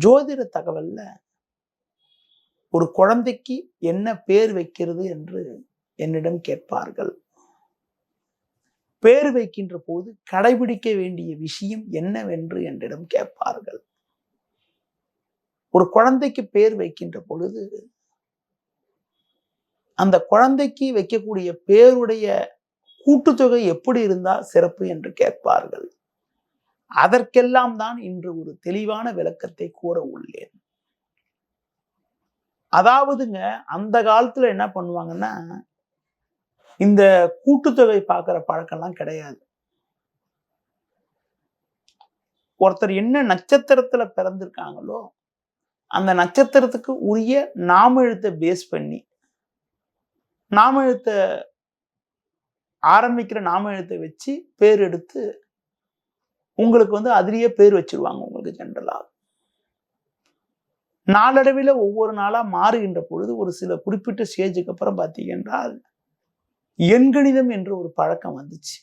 ஜோதிட தகவல்ல ஒரு குழந்தைக்கு என்ன பேர் வைக்கிறது என்று என்னிடம் கேட்பார்கள். பேர் வைக்கின்ற போது கடைபிடிக்க வேண்டிய விஷயம் என்னவென்று என்னிடம் கேட்பார்கள். ஒரு குழந்தைக்கு பேர் வைக்கின்ற பொழுது அந்த குழந்தைக்கு வைக்கக்கூடிய பேருடைய கூட்டுத்தொகை எப்படி இருந்தால் சிறப்பு என்று கேட்பார்கள். அதற்கெல்லாம் தான் இன்று ஒரு தெளிவான விளக்கத்தை கூற உள்ளேன். அதாவதுங்க அந்த காலத்துல என்ன பண்ணுவாங்கன்னா இந்த கூட்டுத்தொகை பார்க்குற பழக்கம்லாம் கிடையாது. ஒருத்தர் என்ன நட்சத்திரத்துல பிறந்திருக்காங்களோ அந்த நட்சத்திரத்துக்கு உரிய நாம எழுத்தை பேஸ் பண்ணி நாம எழுத்த ஆரம்பிக்கிற நாம எழுத்தை வச்சு பேர் எடுத்து உங்களுக்கு வந்து அதுலயே பேர் வச்சிருவாங்க உங்களுக்கு ஜென்ரலா நாளடைவில் ஒவ்வொரு நாளா மாறுகின்ற பொழுது ஒரு சில குறிப்பிட்ட ஸ்டேஜுக்கு அப்புறம் பார்த்தீங்க என்றால் எண்கணிதம் என்ற ஒரு பழக்கம் வந்துச்சு.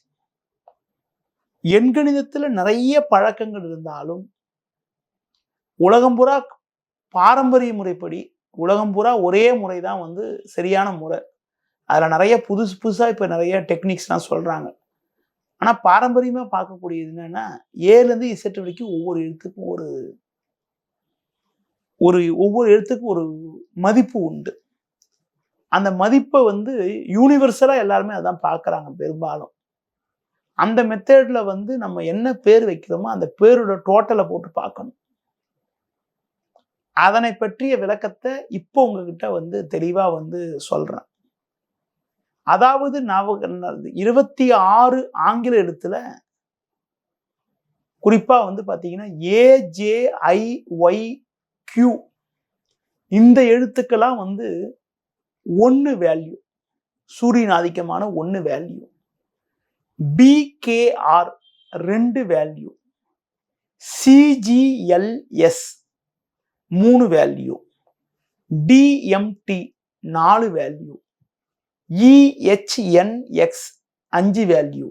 எண்கணிதத்தில் நிறைய பழக்கங்கள் இருந்தாலும் உலகம் பூரா பாரம்பரிய முறைப்படி உலகம் பூரா ஒரே முறை தான் வந்து சரியான முறை. அதில் நிறைய புதுசு புதுசாக இப்போ நிறைய டெக்னிக்ஸ்லாம் சொல்கிறாங்க ஆனால் பாரம்பரியமாக பார்க்கக்கூடியது என்னென்னா ஏலேருந்து இசட்டு வரைக்கும் ஒவ்வொரு எழுத்துக்கும் ஒரு ஒரு ஒவ்வொரு எழுத்துக்கும் ஒரு மதிப்பு உண்டு. அந்த மதிப்பை வந்து யூனிவர்சலாக எல்லாருமே அதான் பார்க்குறாங்க பெரும்பாலும். அந்த மெத்தடில் வந்து நம்ம என்ன பேர் வைக்கிறோமோ அந்த பேரோட டோட்டலை போட்டு பார்க்கணும். அதனை பற்றிய விளக்கத்தை இப்போ உங்ககிட்ட வந்து தெளிவாக வந்து சொல்கிறேன் அதாவது இருபத்தி ஆறு ஆங்கில எழுத்துல குறிப்பா வந்து பாத்தீங்கன்னா ஏஜேஐ ஒய் கியூ இந்த எழுத்துக்கெல்லாம் வந்து ஒன்று வேல்யூ சூரியன் ஆதிக்கமான ஒன்று வேல்யூ பிகேஆர் ரெண்டு value C G L S மூணு வேல்யூ டிஎம்டி நாலு value E H N X அஞ்சு வேல்யூ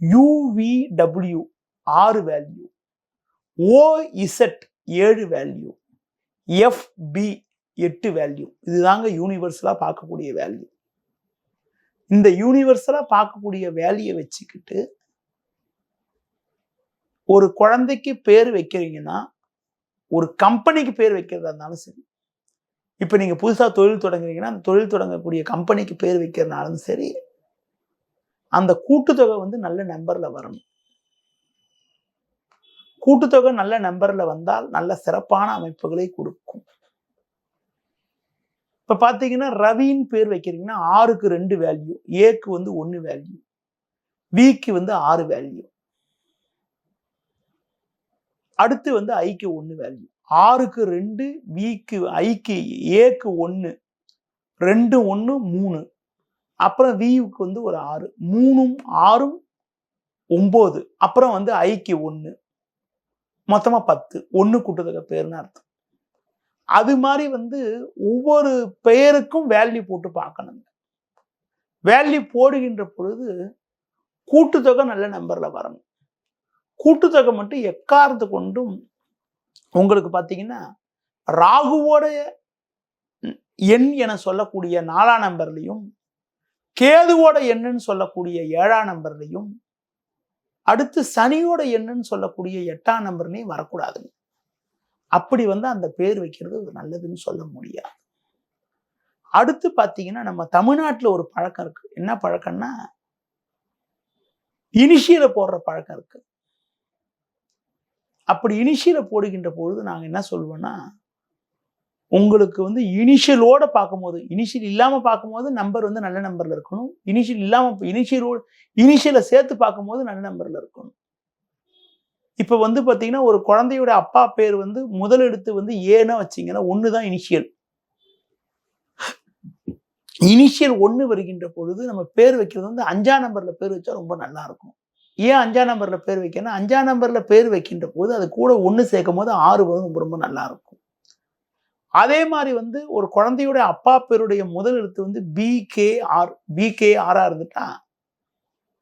யூவிடபிள்யூ ஆறு வேல்யூ ஓஇசட் ஏழு வேல்யூ எஃப்பி எட்டு வேல்யூ இதுதாங்க யூனிவர்சலாக பார்க்கக்கூடிய வேல்யூ இந்த யூனிவர்சலாக பார்க்கக்கூடிய வேல்யூயை வச்சுக்கிட்டு ஒரு குழந்தைக்கு பேர் வைக்கிறீங்கன்னா ஒரு கம்பெனிக்கு பேர் வைக்கிறதா இருந்தாலும் சரி இப்போ நீங்கள் புதுசாக தொழில் தொடங்குறீங்கன்னா அந்த தொழில் தொடங்கக்கூடிய கம்பெனிக்கு பேர் வைக்கிறனாலும் சரி அந்த கூட்டுத்தொகை வந்து நல்ல நம்பரில் வரணும் கூட்டுத்தொகை நல்ல நம்பரில் வந்தால் நல்ல சிறப்பான அமைப்புகளை கொடுக்கும். இப்போ பார்த்தீங்கன்னா ரவின்னு பேர் வைக்கிறீங்கன்னா ஆறுக்கு ரெண்டு வேல்யூ ஏக்கு வந்து ஒன்று வேல்யூ விக்கு வந்து ஆறு வேல்யூ அடுத்து வந்து ஐக்கு ஒன்று வேல்யூ ஆறுக்கு ரெண்டு விக்கு ஐக்கு ஏக்கு ஒன்று ரெண்டு ஒன்று மூணு. அப்புறம் விக்கு வந்து ஒரு ஆறு. மூணும் ஆறும் ஒம்பது. அப்புறம் வந்து ஐக்கு ஒன்று மொத்தமாக பத்து. ஒன்று கூட்டத்தக்க பேர்னு அர்த்தம். அது மாதிரி வந்து ஒவ்வொரு பெயருக்கும் வேல்யூ போட்டு பார்க்கணுங்க. வேல்யூ போடுகின்ற பொழுது கூட்டுத்தொகை நல்ல நம்பரில் வரணும். கூட்டுத்தொகை மட்டும் எக்காரத்து கொண்டும் உங்களுக்கு பார்த்தீங்கன்னா ராகுவோட எண் என சொல்லக்கூடிய நாலாம் நம்பர்லையும் கேதுவோட எண்ணுன்னு சொல்லக்கூடிய ஏழாம் நம்பர்லையும் அடுத்து சனியோட எண்ணுன்னு சொல்லக்கூடிய எட்டாம் நம்பர்லையும் வரக்கூடாதுங்க. அப்படி வந்து அந்த பேர் வைக்கிறது நல்லதுன்னு சொல்ல முடியாது. அடுத்து பார்த்தீங்கன்னா நம்ம தமிழ்நாட்டில் ஒரு பழக்கம் இருக்கு. என்ன பழக்கம்னா இனிஷியலை போடுற பழக்கம் இருக்கு. அப்படி இனிஷியலை போடுகின்ற பொழுது நாங்கள் என்ன சொல்வோம்னா உங்களுக்கு வந்து இனிஷியலோட பார்க்கும்போது இனிஷியல் இல்லாமல் பார்க்கும்போது நம்பர் வந்து நல்ல நம்பரில் இருக்கணும். இனிஷியல் இல்லாமல் இனிஷியலோட இனிஷியலை சேர்த்து பார்க்கும்போது நல்ல நம்பரில் இருக்கணும். இப்போ வந்து பார்த்தீங்கன்னா ஒரு குழந்தையோட அப்பா பேர் வந்து முதல் எழுத்து வந்து ஏன்னா வச்சிங்கன்னா ஒன்று தான் இனிஷியல் இனிஷியல் ஒன்று வருகின்ற பொழுது நம்ம பேர் வைக்கிறது வந்து அஞ்சாம் நம்பரில் பேர் வச்சா ரொம்ப நல்லா இருக்கும். ஏன் அஞ்சாம் நம்பரில் பேர் வைக்கணும் அஞ்சாம் நம்பரில் பேர் வைக்கின்ற போது அது கூட ஒன்று சேர்க்கும் போது ஆறு வரும் ரொம்ப ரொம்ப நல்லாயிருக்கும் அதே மாதிரி வந்து ஒரு குழந்தையுடைய அப்பா பேருடைய முதல் எழுத்து வந்து பிகேஆர் பிகேஆரா இருந்துட்டா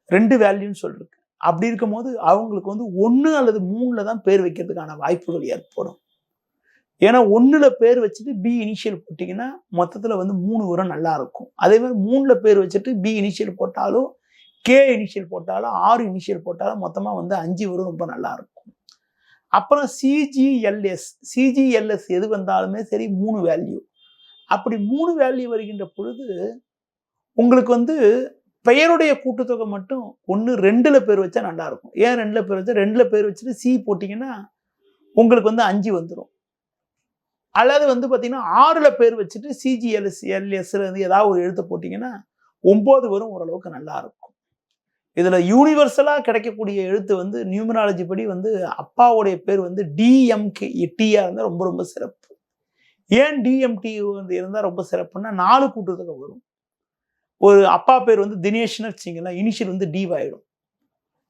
ரெண்டு வேல்யூன்னு சொல்லிருக்கு. அப்படி இருக்கும்போது அவங்களுக்கு வந்து ஒன்று அல்லது மூணில் தான் பேர் வைக்கிறதுக்கான வாய்ப்புகள் ஏற்படும். ஏன்னா ஒன்றில் பேர் வச்சுட்டு பி இனிஷியல் போட்டிங்கன்னா மொத்தத்தில் வந்து மூணு வரும் நல்லா இருக்கும். அதே மாதிரி மூணில் பேர் வச்சுட்டு பி இனிஷியல் போட்டாலும் கே இனிஷியல் போட்டாலும் ஆறு இனிஷியல் போட்டாலும் மொத்தமாக வந்து அஞ்சு வரும் ரொம்ப நல்லாயிருக்கும். அப்புறம் சிஜிஎல்எஸ் சிஜிஎல்எஸ் எது வந்தாலுமே சரி மூணு வேல்யூ அப்படி மூணு வேல்யூ வருகின்ற பொழுது உங்களுக்கு வந்து பெயருடைய கூட்டுத்தொகை மட்டும் ஒன்று ரெண்டில் பேர் வச்சா நல்லாயிருக்கும். ஏன் ரெண்டில் பேர் வச்சா? ரெண்டில் பேர் வச்சுட்டு சி போட்டிங்கன்னா உங்களுக்கு வந்து அஞ்சு வந்துடும் அல்லது வந்து பார்த்திங்கன்னா ஆறில் பேர் வச்சுட்டு சிஜிஎல்எஸ் எல்எஸ்ல இருந்து ஏதாவது ஒரு எழுத்து போட்டிங்கன்னா ஒம்பது வரும் ஓரளவுக்கு நல்லாயிருக்கும். இதில் யூனிவர்சலாக கிடைக்கக்கூடிய எழுத்து வந்து நியூமராலஜி படி வந்து அப்பாவுடைய பேர் வந்து டிஎம்கே டியாக இருந்தால் ரொம்ப ரொம்ப சிறப்பு. ஏன் டிஎம்டி வந்து இருந்தால் ரொம்ப சிறப்புன்னா நாலு கூட்டுறதுக்கு வரும். ஒரு அப்பா பேர் வந்து தினேஷ்னு வச்சிங்களேன் இனிஷியல் வந்து டிவ் ஆகிடும்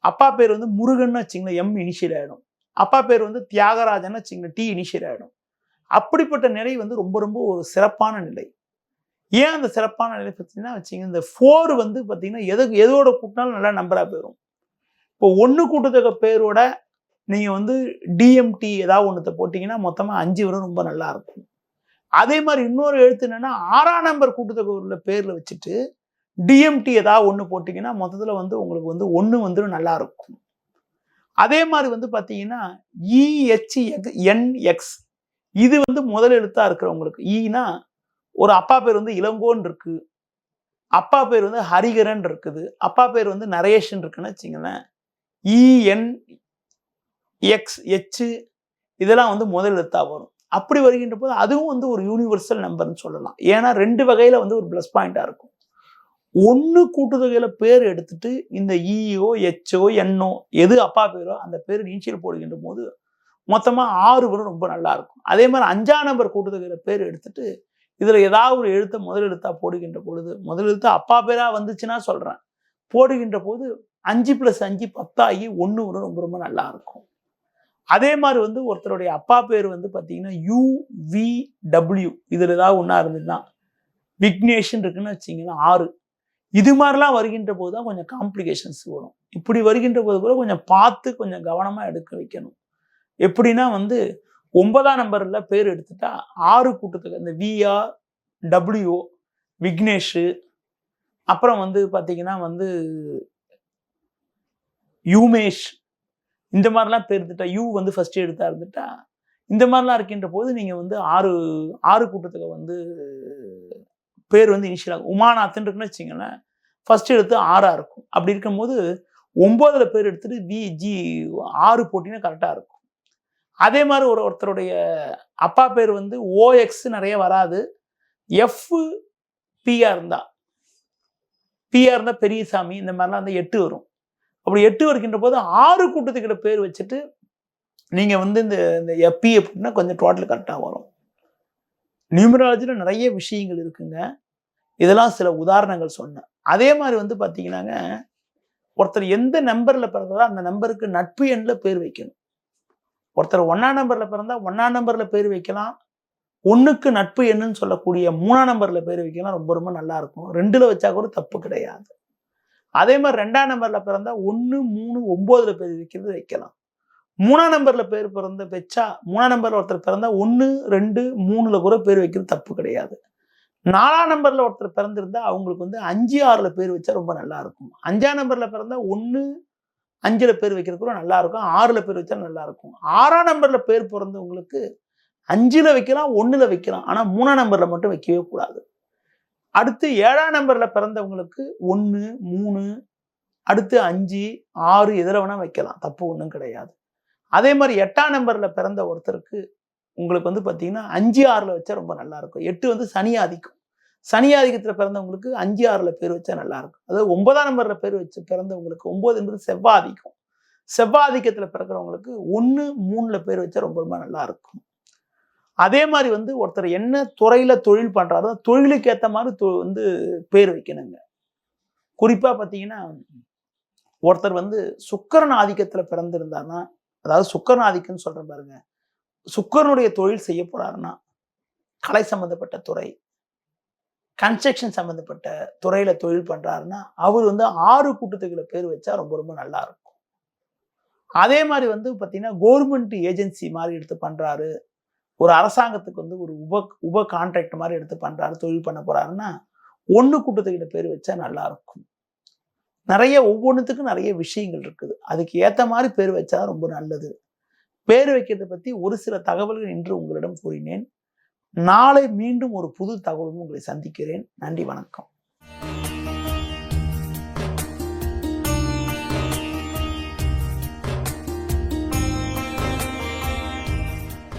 அப்பா பேர் வந்து முருகன்னு வச்சிங்களேன் எம் இனிஷியல் ஆகிடும் அப்பா பேர் வந்து தியாகராஜன் வச்சிங்கன்னா டி இனிஷியல் ஆகிடும் அப்படிப்பட்ட நிலை வந்து ரொம்ப ரொம்ப ஒரு சிறப்பான நிலை. ஏன் அந்த சிறப்பான நிலை பார்த்தீங்கன்னா வச்சுங்க இந்த ஃபோர் வந்து பார்த்தீங்கன்னா எது எதோட கூட்டினாலும் நல்லா நம்பராக போயிடும் இப்போ ஒன்று கூட்டுத்தொகை பேரோட நீங்கள் வந்து டிஎம்டி ஏதாவது ஒன்றத்தை போட்டிங்கன்னா மொத்தமாக அஞ்சு வரும் ரொம்ப நல்லா இருக்கும். அதே மாதிரி இன்னொரு எழுத்து என்னென்னா ஆறாம் நம்பர் கூட்டத்தொகை உள்ள பேரில் வச்சுட்டு டிஎம்டி ஏதாவது ஒன்று போட்டிங்கன்னா மொத்தத்தில் வந்து உங்களுக்கு வந்து ஒன்று வந்து நல்லா இருக்கும். அதே மாதிரி வந்து பார்த்தீங்கன்னா E என் எக்ஸ் இது வந்து முதல் எழுத்தாக இருக்கிறவங்களுக்கு. E ஈனா ஒரு அப்பா பேர் வந்து இளங்கோன் இருக்கு. அப்பா பேர் வந்து ஹரிகரன் இருக்குது. அப்பா பேர் வந்து நரேஷன் இருக்குன்னு வச்சுங்களேன். இஎன் எக்ஸ் எச் இதெல்லாம் வந்து முதல் வரும். அப்படி வருகின்ற போது அதுவும் வந்து ஒரு யூனிவர்சல் நம்பர்னு சொல்லலாம். ஏன்னா ரெண்டு வகையில் வந்து ஒரு ப்ளஸ் பாயிண்டாக இருக்கும். ஒன்று கூட்டுத்தொகையில் பேர் எடுத்துட்டு இந்த இஓ எச்ஓ என்ஓ எது அப்பா பேரோ அந்த பேர் நீச்சல் போடுகின்ற போது மொத்தமாக ஆறு வரும் ரொம்ப நல்லா இருக்கும். அதே மாதிரி அஞ்சாம் நம்பர் கூட்டுத்தொகையில் பேர் எடுத்துட்டு இதில் ஏதாவது ஒரு எழுத்தை முதல் எழுத்தா போடுகின்ற பொழுது முதல் எழுத்து அப்பா பேராக வந்துச்சுன்னா சொல்கிறேன் போடுகின்ற போது அஞ்சு ப்ளஸ் அஞ்சு பத்தாகி ஒன்று ரொம்ப ரொம்ப நல்லா இருக்கும். அதே மாதிரி வந்து ஒருத்தருடைய அப்பா பேர் வந்து பார்த்தீங்கன்னா யூ இதில் ஏதாவது ஒன்றா இருந்ததுன்னா விக்னேஷன் இருக்குன்னு வச்சிங்கன்னா ஆறு. இது மாதிரிலாம் வருகின்ற போது தான் கொஞ்சம் காம்ப்ளிகேஷன்ஸ் வரும். இப்படி வருகின்ற போது கூட கொஞ்சம் பார்த்து கொஞ்சம் கவனமாக எடுக்க வைக்கணும். எப்படின்னா வந்து ஒன்பதாம் நம்பர்ல பேர் எடுத்துட்டா ஆறு கூட்டத்துக்கு இந்த விஆர் டபிள்யூ விக்னேஷு அப்புறம் வந்து பார்த்தீங்கன்னா வந்து யூமேஷ் இந்த மாதிரிலாம் பேர் எடுத்துட்டா யூ வந்து ஃபர்ஸ்ட் எடுத்தா இருந்துட்டா இந்த மாதிரிலாம் இருக்கின்ற போது நீங்கள் வந்து ஆறு ஆறு கூட்டத்துக்கு வந்து பேர் வந்து இனிஷியல் ஆகும் உமாநாத்ன்னு இருக்குன்னு வச்சிங்களேன் ஃபர்ஸ்ட் எடுத்து ஆறா இருக்கும். அப்படி இருக்கும்போது ஒன்பதுல பேர் எடுத்துட்டு வி ஜி ஆறு போட்டிங்கன்னா கரெக்டாக இருக்கும். அதே மாதிரி ஒரு ஒருத்தருடைய அப்பா பேர் வந்து ஓஎக்ஸ் நிறைய வராது. எஃப் பிஆர் இருந்தா. பிஆர் இருந்தா பெரியசாமி இந்த மாதிரிலாம் வந்து எட்டு வரும். அப்படி எட்டு வருகின்ற போது ஆறு கூட்டத்துக்கிட்ட பேர் வச்சுட்டு நீங்கள் வந்து இந்த இந்த எப்பி அப்படின்னா கொஞ்சம் டோட்டல் கரெக்டாக வரும். நியூமராலஜியில் நிறைய விஷயங்கள் இருக்குங்க. இதெல்லாம் சில உதாரணங்கள் சொன்னேன். அதே மாதிரி வந்து பார்த்தீங்கன்னாங்க ஒருத்தர் எந்த நம்பரில் பிறந்ததோ அந்த நம்பருக்கு நட்பு எண்ணில் பேர் வைக்கணும். ஒருத்தர் ஒன்றாம் நம்பரில் பிறந்தா ஒன்றாம் நம்பரில் பேர் வைக்கலாம். ஒன்றுக்கு நட்பு என்னன்னு சொல்லக்கூடிய மூணாம் நம்பரில் பேர் வைக்கலாம். ரொம்ப ரொம்ப நல்லா இருக்கும். வச்சா கூட தப்பு கிடையாது. அதே மாதிரி ரெண்டாம் நம்பரில் பிறந்தா ஒன்று மூணு ஒம்போதில் பேர் வைக்கிறது வைக்கலாம். மூணாம் நம்பரில் பேர் பிறந்த வச்சா மூணாம் நம்பரில் ஒருத்தர் பிறந்தா ஒன்று ரெண்டு மூணில் கூட பேர் வைக்கிறது தப்பு கிடையாது. நாலாம் நம்பரில் ஒருத்தர் பிறந்திருந்தால் அவங்களுக்கு வந்து அஞ்சு ஆறில் பேர் வச்சா ரொம்ப நல்லா இருக்கும். அஞ்சாம் நம்பரில் பிறந்தா ஒன்று அஞ்சில் பேர் வைக்கிறது கூட நல்லா இருக்கும் பேர் வச்சா நல்லாயிருக்கும். ஆறாம் நம்பரில் பேர் பிறந்தவங்களுக்கு அஞ்சில் வைக்கலாம் ஒன்றில் வைக்கலாம். ஆனால் மூணாம் நம்பரில் மட்டும் வைக்கவே கூடாது. அடுத்து ஏழாம் நம்பரில் பிறந்தவங்களுக்கு ஒன்று மூணு அடுத்து அஞ்சு ஆறு எதில் வேணால் வைக்கலாம். தப்பு ஒன்றும் கிடையாது. அதே மாதிரி எட்டாம் நம்பரில் பிறந்த ஒருத்தருக்கு உங்களுக்கு வந்து பார்த்தீங்கன்னா அஞ்சு ஆறில் வச்சா ரொம்ப நல்லாயிருக்கும். எட்டு வந்து சனி ஆதிக்கும் சனி ஆதிக்கத்தில் பிறந்தவங்களுக்கு அஞ்சு ஆறில் பேர் வச்சா நல்லாயிருக்கும் அதாவது ஒன்பதாம் நம்பர்ல பேர் வச்சு பிறந்தவங்களுக்கு ஒம்பது என்பது செவ்வாதிக்கம். செவ்வாதிக்கத்தில் பிறக்கிறவங்களுக்கு ஒன்று மூணில் பேர் வச்சா ரொம்ப ரொம்ப நல்லாயிருக்கும் அதே மாதிரி வந்து ஒருத்தர் என்ன துறையில் தொழில் பண்ணுறாரோ தொழிலுக்கு ஏற்ற மாதிரி தொ- வந்து பேர் வைக்கணுங்க. குறிப்பாக பார்த்தீங்கன்னா ஒருத்தர் வந்து சுக்கரன் ஆதிக்கத்தில் பிறந்திருந்தாருன்னா அதாவது சுக்கரன் ஆதிக்கம்னு சொல்கிறேன் பாருங்க. சுக்கரனுடைய தொழில் செய்ய போறாருன்னா கலை சம்மந்தப்பட்ட துறை கன்ஸ்ட்ரக்ஷன் சம்மந்தப்பட்ட துறையில் தொழில் பண்ணுறாருன்னா அவர் வந்து ஆறு கூட்டத்துக்குள்ள பேர் வச்சா ரொம்ப ரொம்ப நல்லா இருக்கும். அதே மாதிரி வந்து பார்த்தீங்கன்னா கவர்மெண்ட் ஏஜென்சி மாதிரி எடுத்து பண்ணுறாரு ஒரு அரசாங்கத்துக்கு வந்து ஒரு உப உப கான்ட்ராக்ட் மாதிரி எடுத்து பண்ணுறாரு தொழில் பண்ண போகிறாருன்னா ஒன்று கூட்டத்துக்கிட்ட பேர் வச்சா நல்லா இருக்கும். நிறைய ஒவ்வொன்றுத்துக்கும் நிறைய விஷயங்கள் இருக்குது. அதுக்கு ஏற்ற மாதிரி பேர் வச்சா ரொம்ப நல்லது. பேர் வைக்கிறதை பற்றி ஒரு சில தகவல்கள் இன்று உங்களிடம் கூறினேன். நாளை மீண்டும் ஒரு புது தகவலும் உங்களை சந்திக்கிறேன். நன்றி வணக்கம்.